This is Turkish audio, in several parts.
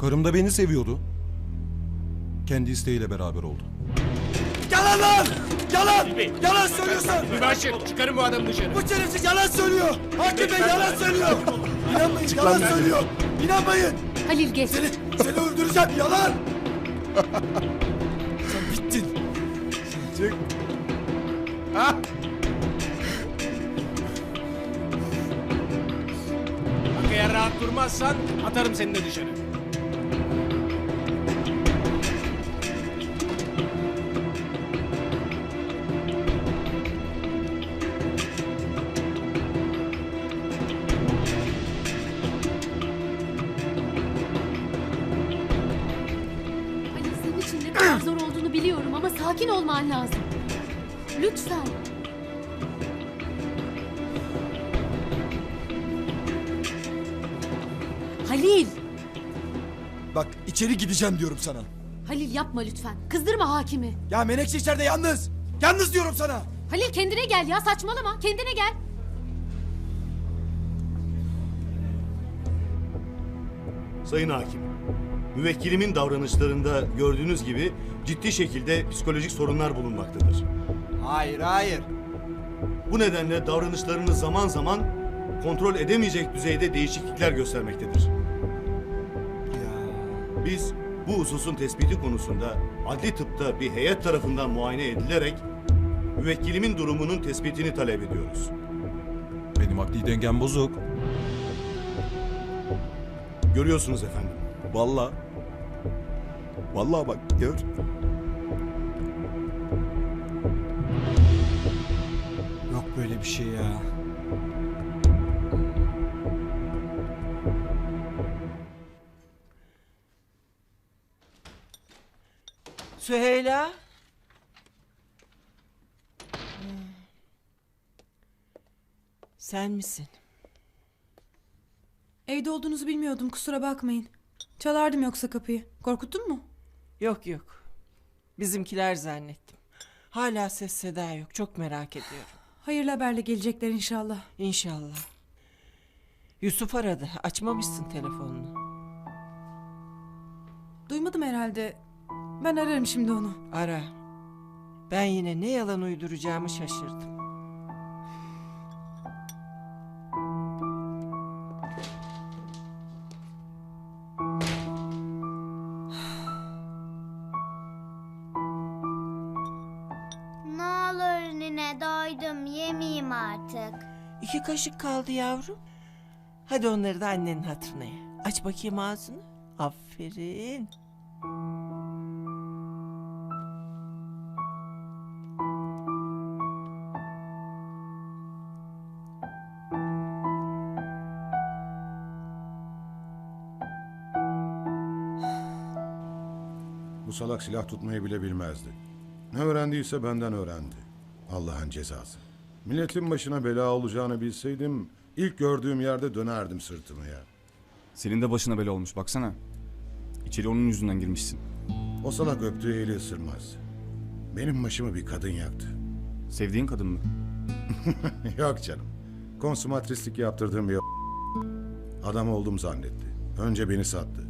Karım da beni seviyordu. Kendi isteğiyle beraber oldu. Yalan lan! Yalan! Bey. Yalan söylüyorsun! Mübaşir çıkarın bu adamı dışarı. Bu şerefsiz yalan söylüyor! Hakim Bey yalan söylüyor! İnanmayın yalan söylüyor! İnanmayın! Halil geç. Seni, seni öldüreceğim yalan! Sen bittin! Çık! Bak eğer rahat durmazsan atarım seni de dışarı. Kadar zor olduğunu biliyorum ama sakin olman lazım. Lütfen. Halil. Bak içeri gideceğim diyorum sana. Halil yapma lütfen. Kızdırma hakimi. Ya Menekşe içeride yalnız! Yalnız diyorum sana! Halil kendine gel ya saçmalama. Kendine gel. Sayın Hakim, müvekkilimin davranışlarında gördüğünüz gibi ciddi şekilde psikolojik sorunlar bulunmaktadır. Hayır hayır. Bu nedenle davranışlarını zaman zaman kontrol edemeyecek düzeyde değişiklikler göstermektedir. Ya. Biz bu hususun tespiti konusunda adli tıpta bir heyet tarafından muayene edilerek müvekkilimin durumunun tespitini talep ediyoruz. Benim akli dengem bozuk. Görüyorsunuz efendim. Vallahi. Vallahi bak gör. Yok böyle bir şey ya. Süheyla. Sen misin? Evde olduğunuzu bilmiyordum kusura bakmayın. Çalardım yoksa kapıyı. Korkuttun mu? Yok yok. Bizimkiler zannettim. Hala ses seda yok. Çok merak ediyorum. Hayırlı haberle gelecekler inşallah. İnşallah. Yusuf aradı. Açmamışsın telefonunu. Duymadım herhalde. Ben ararım şimdi onu. Ara. Ben yine ne yalan uyduracağımı şaşırdım. Doydum yemeyeyim artık. İki kaşık kaldı yavrum. Hadi onları da annenin hatırına ye. Aç bakayım ağzını. Aferin. Bu salak silah tutmayı bile bilmezdi. Ne öğrendiyse benden öğrendi. Allah'ın cezası. Milletin başına bela olacağını bilseydim ilk gördüğüm yerde dönerdim sırtımı ya. Senin de başına bela olmuş baksana. İçeri onun yüzünden girmişsin. O salak öptüğü eli ısırmaz. Benim başımı bir kadın yaktı. Sevdiğin kadın mı? Yok canım. Konsumatrislik yaptırdığım bir adam oldum zannetti. Önce beni sattı.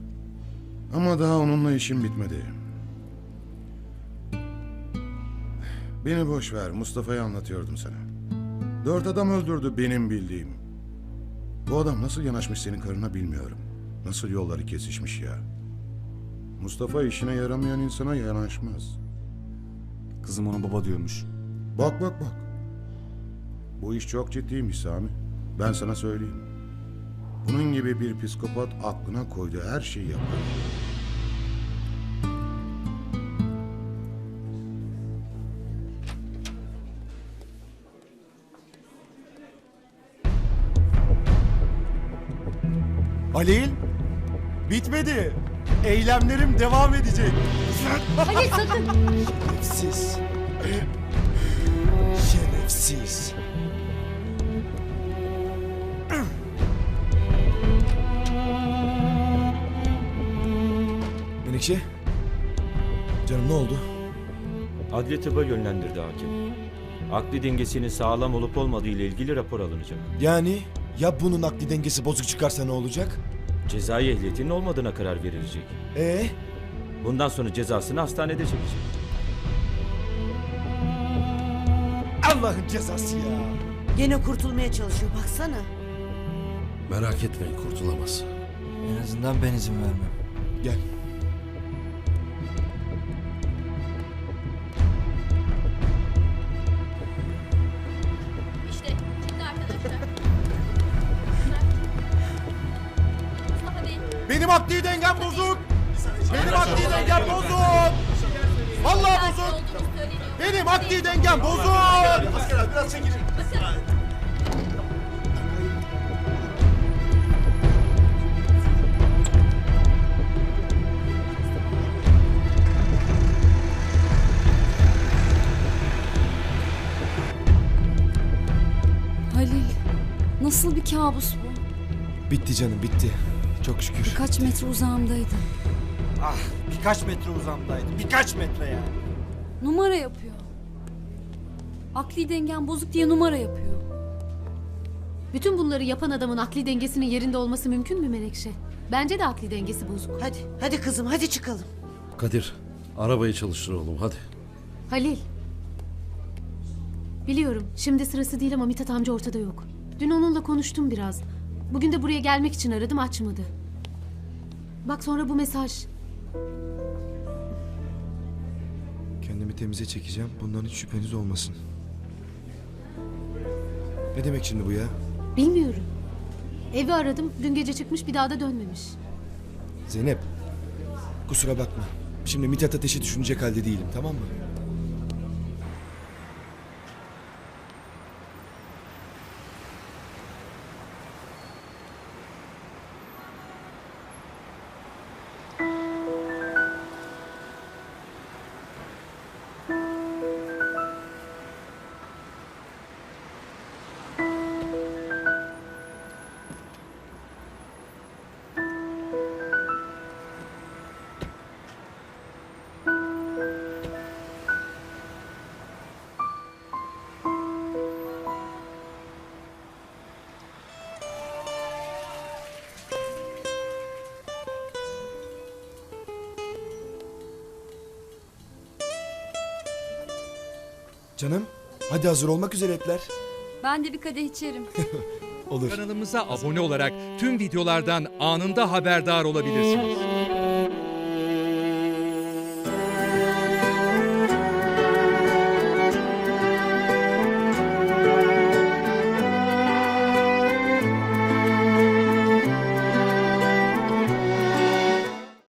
Ama daha onunla işim bitmedi. Beni boş ver. Mustafa'yı anlatıyordum sana. Dört adam öldürdü benim bildiğim. Bu adam nasıl yanaşmış senin karına bilmiyorum. Nasıl yolları kesişmiş ya. Mustafa işine yaramayan insana yanaşmaz. Kızım ona baba diyormuş. Bak bak bak. Bu iş çok ciddiymiş Sami. Ben sana söyleyeyim. Bunun gibi bir psikopat aklına koyduğu her şeyi yapar. Halil! Bitmedi. Eylemlerim devam edecek. Halil sakın. Şerefsiz. Şerefsiz. Menekşe. Canım ne oldu? Adli tıba yönlendirdi hakim. Akli dengesinin sağlam olup olmadığı ile ilgili rapor alınacak. Yani ya bunun akli dengesi bozuk çıkarsa ne olacak? Cezai ehliyetinin olmadığına karar verilecek. Ee, Bundan sonra cezasını hastanede çekecek. Allah'ın cezası ya. Gene kurtulmaya çalışıyor baksana. Merak etmeyin kurtulamaz. En azından ben izin vermem. Gel. Dengem bozuk. Vallahi bozuk. Benim akli dengem bozuk. biraz çekil. Halil, nasıl bir kabus bu? Bitti canım bitti. Çok şükür. Kaç metre uzağımdaydı. Ah birkaç metre uzamdaydı. Birkaç metre ya. Numara yapıyor. Akli dengen bozuk diye numara yapıyor. Bütün bunları yapan adamın akli dengesinin yerinde olması mümkün mü Menekşe? Bence de akli dengesi bozuk. Hadi hadi kızım hadi çıkalım. Kadir arabayı çalıştır oğlum hadi. Halil. Biliyorum şimdi sırası değil ama Mithat amca ortada yok. Dün onunla konuştum biraz. Bugün de buraya gelmek için aradım açmadı. Bak sonra bu mesaj. Kendimi temize çekeceğim. Bundan hiç şüpheniz olmasın. Ne demek şimdi bu ya? Bilmiyorum. Evi aradım dün gece çıkmış bir daha da dönmemiş. Zeynep. Kusura bakma. Şimdi Mithat Ateş'i düşünecek halde değilim tamam mı? Canım hadi hazır olmak üzere etler. Ben de bir kadeh içerim. Olur. Kanalımıza abone olarak tüm videolardan anında haberdar olabilirsiniz.